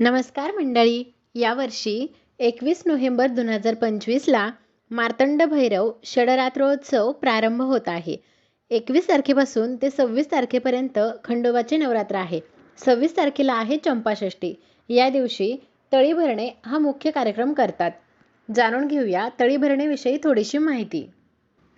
नमस्कार मंडळी. यावर्षी एकवीस नोव्हेंबर दोन हजार पंचवीसला मार्तंड भैरव षडरात्रोत्सव प्रारंभ होत आहे. एकवीस तारखेपासून ते सव्वीस तारखेपर्यंत खंडोबाचे नवरात्र आहे. सव्वीस तारखेला आहे चंपाषष्ठी. या दिवशी तळी भरणे हा मुख्य कार्यक्रम करतात. जाणून घेऊया तळी भरणेविषयी थोडीशी माहिती.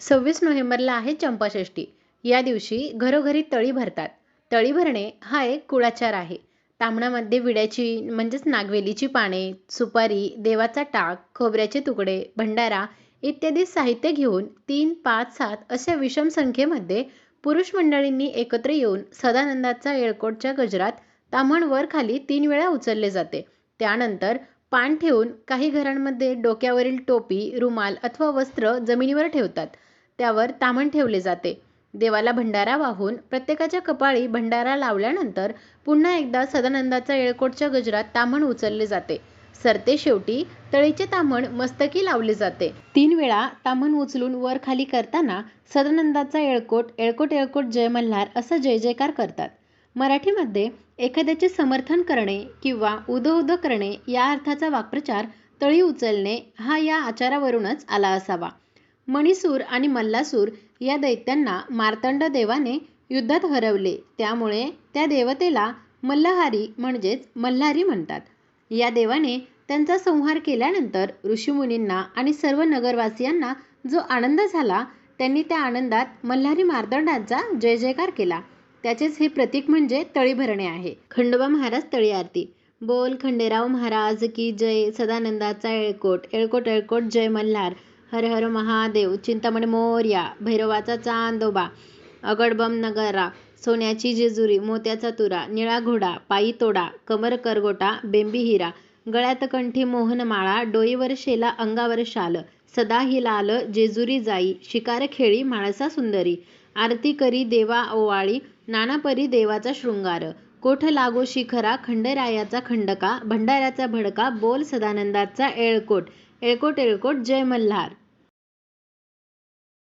सव्वीस नोव्हेंबरला आहे चंपाषष्ठी. या दिवशी घरोघरी तळी भरतात. तळी भरणे हा एक कुळाचार आहे. तांबणामध्ये विड्याची म्हणजेच नागवेलीची पाने सुपारी देवाचा टाक खोबऱ्याचे तुकडे भंडारा इत्यादी साहित्य घेऊन तीन पाच सात अशा विषम संख्येमध्ये पुरुष मंडळींनी एकत्र येऊन सदानंदाचा येळकोटच्या गजरात ताम्हण वर खाली तीन वेळा उचलले जाते. त्यानंतर पान ठेवून काही घरांमध्ये डोक्यावरील टोपी रुमाल अथवा वस्त्र जमिनीवर ठेवतात. त्यावर ताम्हण ठेवले जाते. देवाला भंडारा वाहून प्रत्येकाच्या कपाळी भंडारा लावल्यानंतर पुन्हा एकदा सदानंदाचा येळकोटच्या गजरात ताम्हण उचलले जाते. सरते शेवटी तळीचे ताम्हण मस्तकी लावले जाते. तीन वेळा ताम्हण उचलून वर खाली करताना सदानंदाचा येळकोट येळकोट येळकोट जय मल्हार असं जय जयकार करतात. मराठीमध्ये एखाद्याचे समर्थन करणे किंवा उदो उदो करणे या अर्थाचा वाक्प्रचार तळी उचलणे हा या आचारावरूनच आला असावा. मणिसूर आणि मल्लासूर या दैत्यांना मार्तंड देवाने युद्धात हरवले. त्यामुळे त्या देवतेला मल्लहारी म्हणजेच मल्हारी म्हणतात. या देवाने त्यांचा संहार केल्यानंतर ऋषीमुनींना आणि सर्व नगरवासियांना जो आनंद झाला त्यांनी त्या आनंदात मल्हारी मार्तंडांचा जय जयकार केला. त्याचेच हे प्रतीक म्हणजे तळी भरणे आहे. खंडोबा महाराज तळी आरती. बोल खंडेराव महाराज की जय सदानंदाचा येळकोट येळकोट येळकोट जय मल्हार. हर हर महादेव चिंतामणी मोर्या भैरवाचा चांदोबा अगडबम नगरा सोन्याची जेजुरी मोत्याचा तुरा निळा घोडा पायी तोडा कमर करगोटा बेंबी हिरा गळ्यात कंठी मोहनमाळा डोईवर शेला अंगावर शाल सदा ही लाल जेजुरी जाई शिकार खेळी माळसा सुंदरी आरती करी देवा ओवाळी नानापरी देवाचा शृंगार कोठ लागो शिखरा खंडरायाचा खंडका भंडाऱ्याचा भडका बोल सदानंदाचा एळकोट येळकोट येळकोट जय मल्हार.